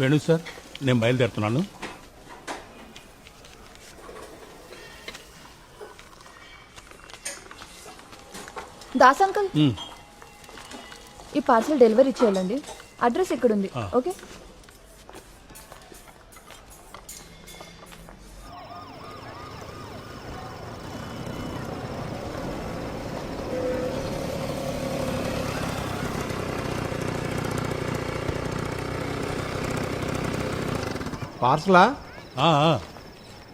Venu sir నేను బయలుదేరుతున్నాను. Das uncle ఈ పార్సల్ డెలివరీ ఇచ్చేయాలండి అడ్రస్ ఇక్కడ ఉంది. ఓకే? పార్సలా? ఆ, ఆ,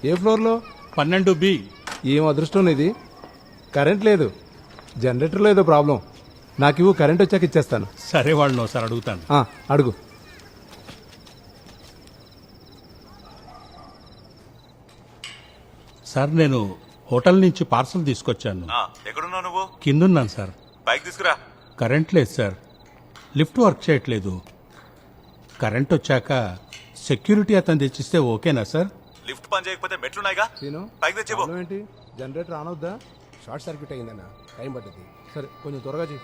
ఏ ఫ్లోర్లో? పన్నెండు బి. ఏం అదృష్టం ఇది కరెంట్ లేదు. జనరేటర్లో ఏదో ప్రాబ్లం. నాకు ఇవ్వు కరెంట్ వచ్చాక ఇచ్చేస్తాను. సరే వాళ్ళని ఒకసారి అడుగుతాను. ఆ, అడుగు. సార్ నేను హోటల్ నుంచి పార్సల్ తీసుకొచ్చాను. ఆ, ఎక్కడున్నావు నువ్వు? కిందున్నాను సార్. బైక్ తీసుకురా. కరెంట్ లేదు సార్. లిఫ్ట్ వర్క్ చేయట్లేదు. కరెంట్ వచ్చాక సెక్యూరిటీ అతను తెచ్చిస్తే ఓకేనా సార్? లిఫ్ట్ పని చేయకపోతే మెట్లున్నాయిగా? సీను బైక్ తెచ్చిపో ప్రాబ్లం ఏంటి? జనరేటర్ ఆన్ అవుద్దా? షార్ట్ సర్క్యూట్ అయిందన్న. టైం పడుతుంది సరే కొంచెం త్వరగా చెయ్యి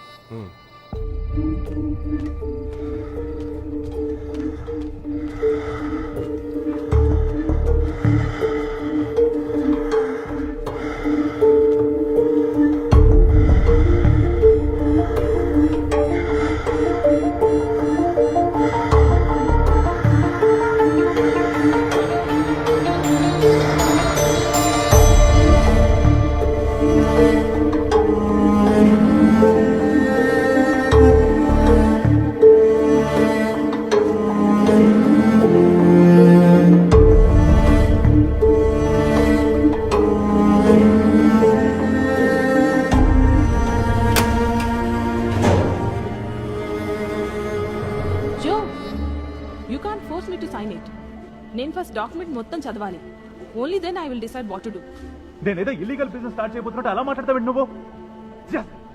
డాక్యుమెంట్ మొత్తం చదవాలి. Only then I will decide what to do నేనేదో ఇల్లీగల్ బిజినెస్ స్టార్ట్ చేయబోతున్నట్టు అలా మాట్లాడతావు నువ్వు?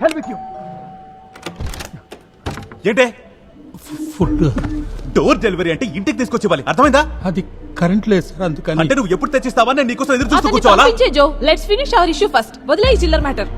హెల్ప్ విత్ యూ ఏంటే? ఫుడ్. డోర్ డెలివరీ అంటే ఇంటికి తీసుకొచ్చి ఇవ్వాలి అర్థమైందా? అది కరెంట్ లేదు సార్ అందుకని. అంటే నువ్వు ఎప్పుడు తెచ్చిస్తావా? నేను నీకోసం ఎదురు చూస్తూ కూర్చోవాలా? Let's finish our issue first వదిలే ఈ చిల్లర్ మ్యాటర్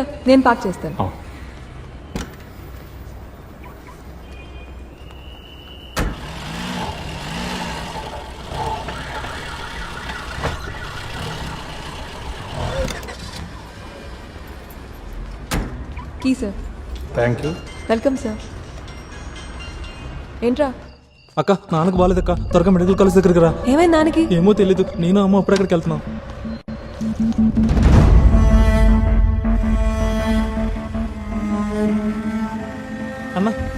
సార్ నేను పార్క్ చేస్తాను. Key sir. Thank you welcome sir. ఏంట్రా? అక్క నాన్నకు బాగాలేదక్క త్వరగా మెడికల్ కాలేజ్ దగ్గరికి రా. ఏమైంది దానికి ఏమో తెలీదు. నేను అమ్మ అప్పుడు అక్కడికి వెళ్తున్నాం.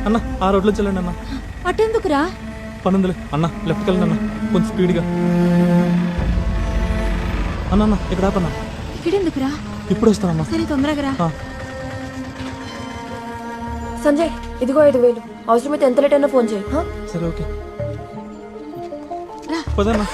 అన్న ఆ రోడ్లో చెల్లండి అన్న. అటెందుకురా? పనుందిలే. అన్న లెఫ్ట్కి వెళ్ళండి అన్న. కొంచెం స్పీడ్గా. అన్న అన్న ఇక్కడ ఆపన్న. ఇక్కడెందుకురా? ఇప్పుడు వస్తానమ్మా సరే తొందరగా రా. సంజయ్ ఇదిగో ఐదు వేలు. అవసరమైతే ఎంత లేట్ అయినా ఫోన్ చేయి హా? సరే ఓకే. పదన్నా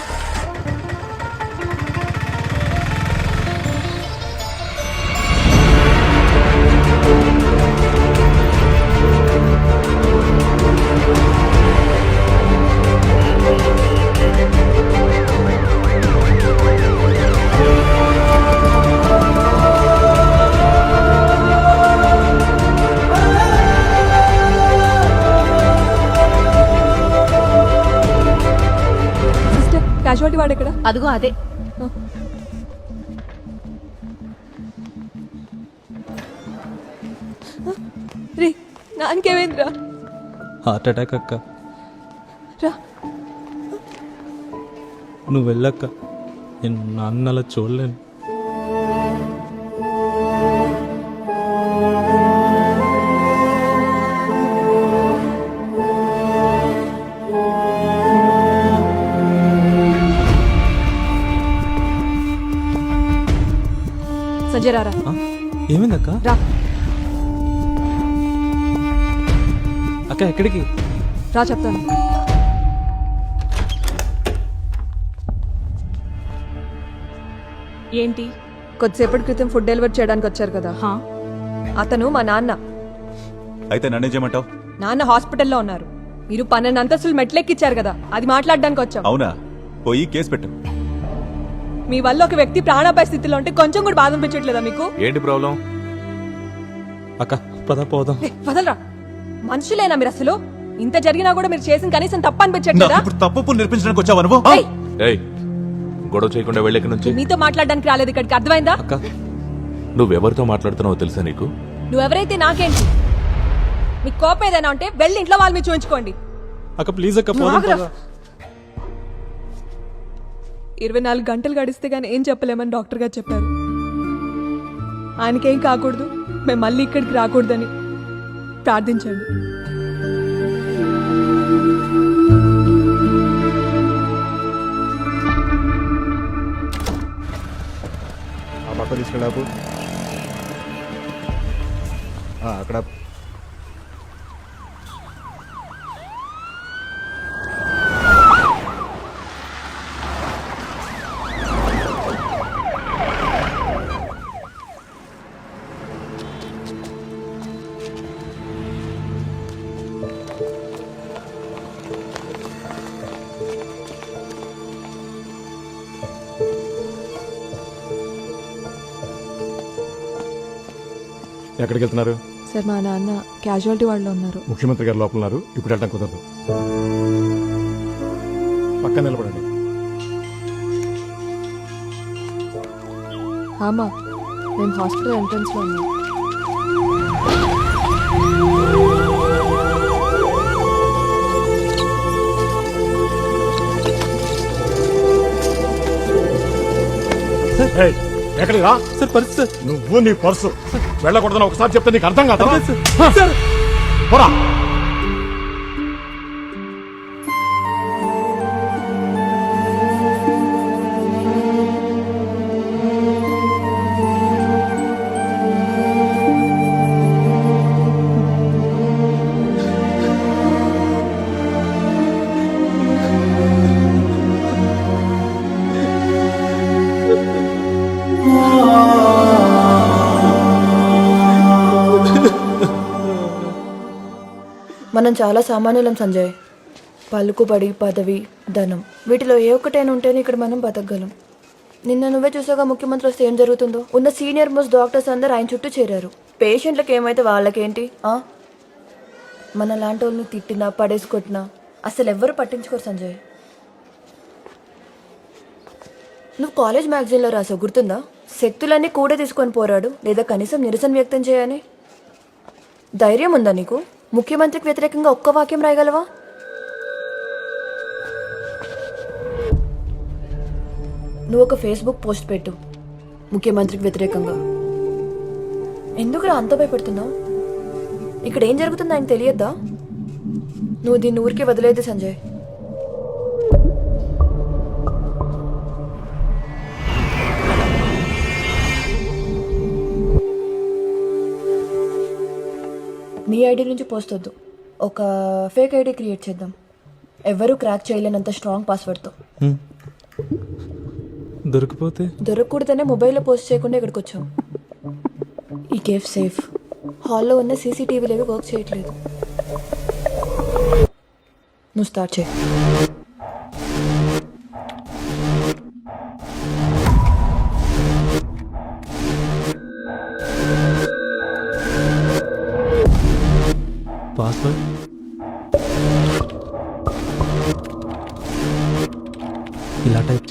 క్యాజువాలిటీ వాడు ఎక్కడ అదిగో అదే. రే హార్ట్ అటాక్ అక్క. రా. నువ్వు వెళ్ళక్క. నేను నాన్న అలా చూడలేను. సంజయ్ రారా ఆ? ఏమైందక్క? రా. అక్క ఎక్కడికి? రా చెప్తాను. ఏంటి? కొద్దిసేపటి క్రితం ఫుడ్ డెలివరీ చేయడానికి వచ్చారు కదా. హా? అతను మా నాన్న. అయితే నన్నేం చేయమంటావు? నాన్న హాస్పిటల్లో ఉన్నారు. మీరు పన్నెండు అంతస్తులు మెట్లెక్కిచ్చారు కదా. అది మాట్లాడడానికి వచ్చాం. అవునా? పోయి కేసు పెట్టు. మీ వల్ల ఒక వ్యక్తి ప్రాణాపాయ స్థితిలో ఉంటే కొంచెం కూడా బాధ అనిపించట్లేదా మీకు? ఏంటి ప్రాబ్లం? అక్క పద పోదాం. ఏ, వదలరా. మనుషులేనా మీరు అసలు? ఇంత జరిగినా కూడా మీరు చేసిన కనీసం తప్ప అనిపించట్లేదా? ఇప్పుడు తప్పు నేర్పించడానికి వచ్చావు నువ్వు? ఏయ్, ఏయ్ గొడవ చేయకుండా వెళ్ళకి నుంచి? మీతో మాట్లాడడానికి రాలేదు ఇక్కడికి. అర్థమైందా? అక్క. నువ్వెవరితో మాట్లాడుతున్నావో తెలుసా నీకు? నువ్వెవరైతే నాకేంటి? మీకు కోపం ఏదైనా ఉంటే వెళ్ళి ఇంట్లో వాళ్ళ మీద చూపించుకోండి అక్క ప్లీజ్ అక్క నువ్వు పోదాం ఆగురా. పద. ఇరవై నాలుగు గంటలు గడిస్తే కానీ ఏం చెప్పలేమని డాక్టర్ గారు చెప్పారు. ఆయనకేం కాకూడదు. మేము మళ్ళీ ఇక్కడికి రాకూడదని ప్రార్థించండి. తీసుకెళ్ళాపు అక్కడ ఎక్కడికి వెళ్తున్నారు? సార్ మా నాన్న క్యాజువాలిటీ వాళ్ళు ఉన్నారు. ముఖ్యమంత్రి గారు లోపల ఉన్నారు. ఇప్పుడు వెళ్ళడం కుదరదు. పక్కన నిలబడండి. ఆమా మేము హాస్పిటల్ ఎంట్రన్స్లో ఉన్నాం. ఎక్కడికి రా? Sir sir. నువ్వు నీ పర్సు. వెళ్ళకూడదని ఒకసారి చెప్తే నీకు అర్థం కాదా? పోరా. మనం చాలా సామాన్యులం సంజయ్. పలుకుబడి పదవి ధనం. వీటిలో ఏ ఒక్కటైనా ఉంటేనే ఇక్కడ మనం బతకగలం. నిన్న నువ్వే చూసాగా ముఖ్యమంత్రి వస్తే ఏం జరుగుతుందో? ఉన్న సీనియర్ మోస్ట్ డాక్టర్స్ అందరు ఆయన చుట్టూ చేరారు. పేషెంట్లకు ఏమైతే వాళ్ళకేంటి? మన లాంటి వాళ్ళని తిట్టినా పడేసుకొట్టినా అసలు ఎవ్వరు పట్టించుకోరు సంజయ్. నువ్వు కాలేజ్ మ్యాగజైన్లో రాసావు గుర్తుందా? శక్తులన్నీ కూడా తీసుకొని పోరాడు లేదా కనీసం నిరసన వ్యక్తం చేయని? ధైర్యం ఉందా నీకు? ముఖ్యమంత్రికి వ్యతిరేకంగా ఒక్క వాక్యం రాయగలవా? నువ్వు ఒక ఫేస్బుక్ పోస్ట్ పెట్టు. ముఖ్యమంత్రికి వ్యతిరేకంగా. ఎందుకురా అంత భయపడుతున్నావు? ఇక్కడ ఏం జరుగుతుందో ఆయన తెలియద్దా? నువ్వు దీన్ని ఊరికే వదిలేదు సంజయ్. నీ ఐడి నుంచి పోస్ట్ వద్దు. ఒక ఫేక్ ఐడి క్రియేట్ చేద్దాం. ఎవరు క్రాక్ చేయలేనంత స్ట్రాంగ్ పాస్వర్డ్తో. దొరికిపోతే? దొరకకూడదనే మొబైల్లో పోస్ట్ చేయకుండా ఇక్కడికి వచ్చాం ఈ కేఫ్ సేఫ్. హాల్లో ఉన్న సీసీటీవీలు ఏవి వర్క్ చేయట్లేదు. నువ్వు స్టార్ట్ చేయి.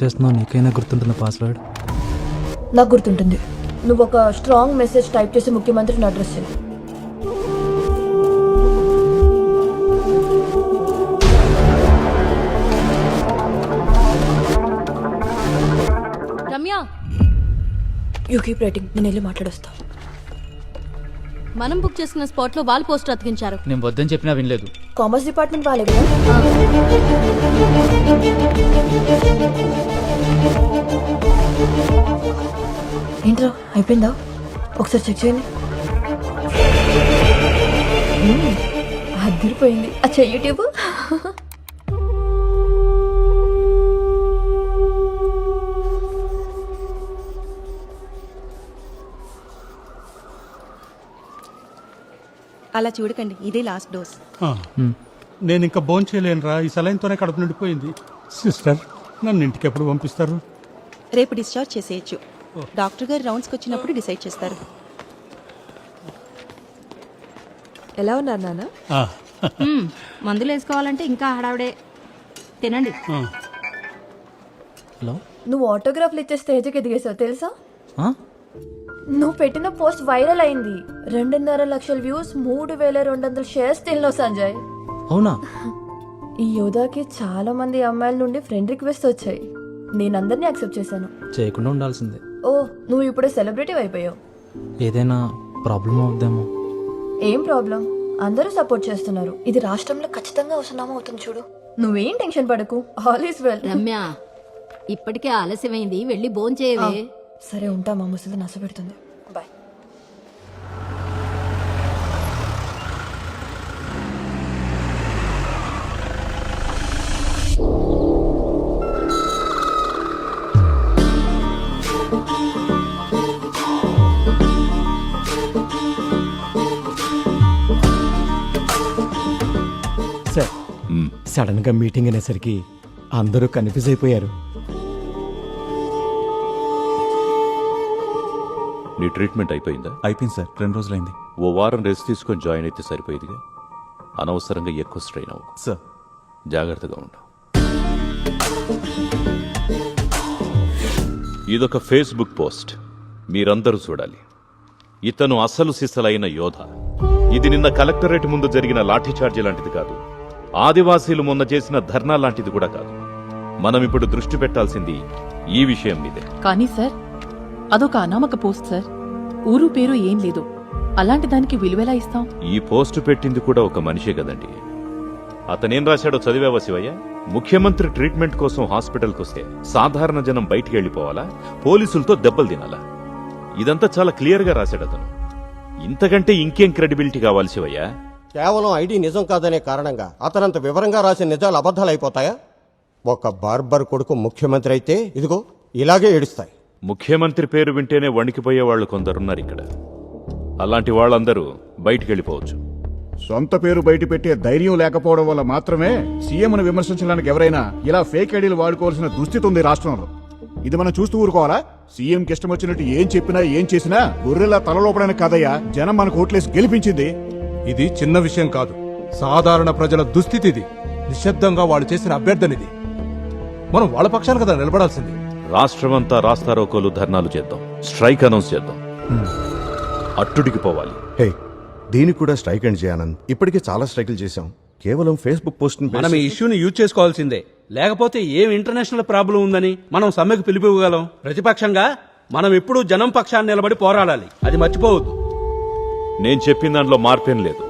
చేస్తున్నావు? నీకైనా గుర్తుంటుంది పాస్వర్డ్? నాకు గుర్తుంటుంది. నువ్వు ఒక స్ట్రాంగ్ మెసేజ్ టైప్ చేసి ముఖ్యమంత్రిని అడ్రస్ చేయి రమ్య! యూ కీప్ రైటింగ్ నేను వెళ్ళి మాట్లాడొస్తా. మనం బుక్ చేసుకున్న స్పాట్లో వాల్ పోస్టర్ అతికించారు. నేను వద్దని చెప్పినా వినలేదు. కామర్స్ డిపార్ట్మెంట్ వాళ్ళే కదా? ఏంట్రా అయిపోయిందా? ఒకసారి చెక్ చేయండి. అదిరిపోయింది. అచ్చా యూట్యూబ్ అలా చూడకండి ఇదే లాస్ట్ డోస్ ఆ, నేను ఇంకా భోజనం చేయలేనురా ఈ సలైన్తోనే కడుపు నిండిపోయింది. సిస్టర్ నన్ను ఇంటికి ఎప్పుడు పంపిస్తారు? రేపు డిశ్చార్జ్ చేసేయచ్చు. డాక్టర్ గారు రౌండ్స్కి వచ్చినప్పుడు డిసైడ్ చేస్తారు. ఎలా ఉన్నారు నాన్న? ఆ, మందులు వేసుకోవాలంటే ఇంకా హడావిడే. తినండి. హలో? నువ్వు ఆటోగ్రాఫ్లు ఇచ్చే స్టేజ్కి ఎదిగేసావు తెలుసా? ఆ? నువ్వు పెట్టిన పోస్ట్ వైరల్ అయింది. రెండున్నర లక్షల వ్యూస్ మూడు వేల రెండు వందల షేర్స్ తిన్నావు సంజయ్. అవునా? ఈ యోధాకి చాలా మంది అమ్మాయిల నుండి ఫ్రెండ్ రిక్వెస్ట్ వచ్చాయి. నేను అందరినీ యాక్సెప్ట్ చేశాను. చేయకుండా ఉండాల్సిందే. ఓ నువ్వు ఇప్పుడే సెలబ్రిటీ అయిపోయావు. ఏదైనా ప్రాబ్లం అవుద్దేమో. ఏం ప్రాబ్లం అందరూ సపోర్ట్ చేస్తున్నారు. ఇది రాష్ట్రంలో ఖచ్చితంగా అవసరం అవుతుంది చూడు. నువ్వేం టెన్షన్ పడకు. ఆల్ ఈస్ వెల్ రమ్య ఇప్పటికే ఆలస్యమైంది. వెళ్ళి భోంచేయవే. సరే ఉంటా మా ముసలి నచ్చ పెడుతుంది. బాయ్. సార్ సడన్గా మీటింగ్ అనేసరికి అందరూ కన్ఫ్యూజ్ అయిపోయారు. నీ ట్రీట్మెంట్ అయిపోయిందా? అయిపోయింది సార్. రెండు రోజులైంది. ఓ వారం రెస్ట్ తీసుకొని జాయిన్ అయితే సరిపోయేదిగా? అనవసరంగా ఎక్కువ స్ట్రెయిన్ అవ్వకు. సార్. జాగ్రత్తగా ఉండు. ఇదొక ఫేస్బుక్ పోస్ట్ మీరందరూ చూడాలి. ఇతను అసలు సిసలైన యోధ. ఇది నిన్న కలెక్టరేట్ ముందు జరిగిన లాఠీచార్జీ లాంటిది కాదు. ఆదివాసీలు మొన్న చేసిన ధర్నా లాంటిది కూడా కాదు. మనం ఇప్పుడు దృష్టి పెట్టాల్సింది ఈ విషయం మీదే. కానీ సార్ అదొక అనామక పోస్ట్ సార్. ఊరు పేరు ఏం లేదు. అలాంటి దానికి విలువెలా ఇస్తాం? ఈ పోస్టు పెట్టింది కూడా ఒక మనిషే కదండి. అతనేం రాశాడో చదివావా శివయ్య? ముఖ్యమంత్రి ట్రీట్మెంట్ కోసం హాస్పిటల్కి వస్తే సాధారణ జనం బయటికి వెళ్ళిపోవాలా? పోలీసులతో దెబ్బలు తినాలా? ఇదంతా చాలా క్లియర్గా రాశాడు అతను. ఇంతకంటే ఇంకేం క్రెడిబిలిటీ కావాలి శివయ్య? కేవలం ఐడి నిజం కాదనే కారణంగా అతనంత వివరంగా రాసిన నిజాలు అబద్ధాలు అయిపోతాయా? ఒక బార్బర్ కొడుకు ముఖ్యమంత్రి అయితే ఇదిగో ఇలాగే ఏడుస్తాయి. ముఖ్యమంత్రి పేరు వింటేనే వణికిపోయే వాళ్ళు కొందరున్నారు ఇక్కడ. అలాంటి వాళ్ళందరూ బయటికి వెళ్ళిపోవచ్చు. సొంత పేరు బయట పెట్టే ధైర్యం లేకపోవడం వల్ల మాత్రమే సీఎంను విమర్శించడానికి ఎవరైనా ఇలా ఫేక్ ఐడీలు వాడుకోవాల్సిన దుస్థితి ఉంది రాష్ట్రంలో. ఇది మనం చూస్తూ ఊరుకోవాలా? సీఎంకి ఇష్టం వచ్చినట్టు ఏం చెప్పినా ఏం చేసినా గొర్రెలా తలలోపడానికి కాదయ్యా జనం మనకు ఓట్లేసి గెలిపించింది. ఇది చిన్న విషయం కాదు. సాధారణ ప్రజల దుస్థితి ఇది. నిశ్శబ్దంగా వాళ్ళు చేసిన అభ్యర్థనిది. మనం వాళ్ళ పక్షాన కదా నిలబడాల్సింది. రాష్ట్రమంతా రాస్తారోకోలు ధర్నాలు చేద్దాం. స్ట్రైక్ అనౌన్స్ చేద్దాం. అట్టుడికి పోవాలి. హే దీనికి కూడా స్ట్రైక్ అండ్ చేయానంద్ ఇప్పటికే చాలా స్ట్రైకులు చేశాం. కేవలం ఫేస్బుక్ పోస్ట్ మనం ఈ ఇష్యూని యూజ్ చేసుకోవాల్సిందే. లేకపోతే ఏం ఇంటర్నేషనల్ ప్రాబ్లం ఉందని మనం సమ్మెకు పిలిపివ్వగలం ప్రతిపక్షంగా మనం ఎప్పుడూ జనం పక్షాన్ని నిలబడి పోరాడాలి. అది మర్చిపోవద్దు. నేను చెప్పిన దాంట్లో మార్పేం లేదు.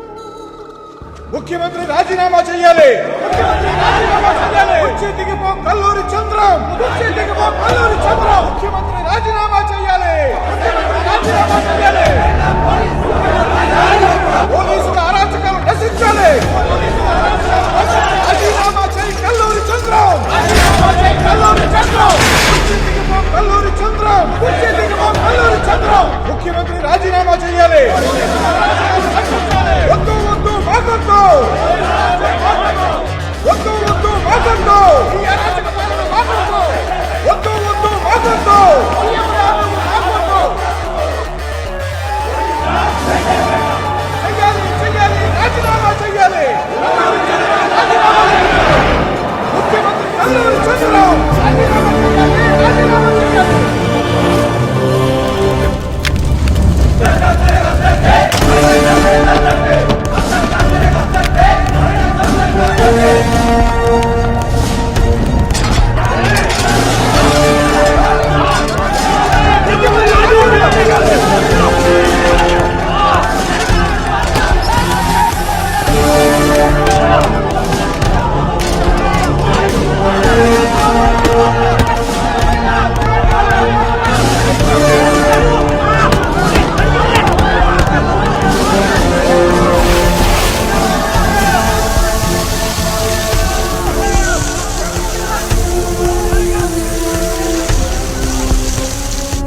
ముఖ్యమంత్రి రాజీనామా చేయాలి. దిగిపో కల్లూరి చంద్రం. దిగిపో కల్లూరి చంద్రం. ముఖ్యమంత్రి రాజీనామా చేయాలి. రాజీనామా చేయాలి.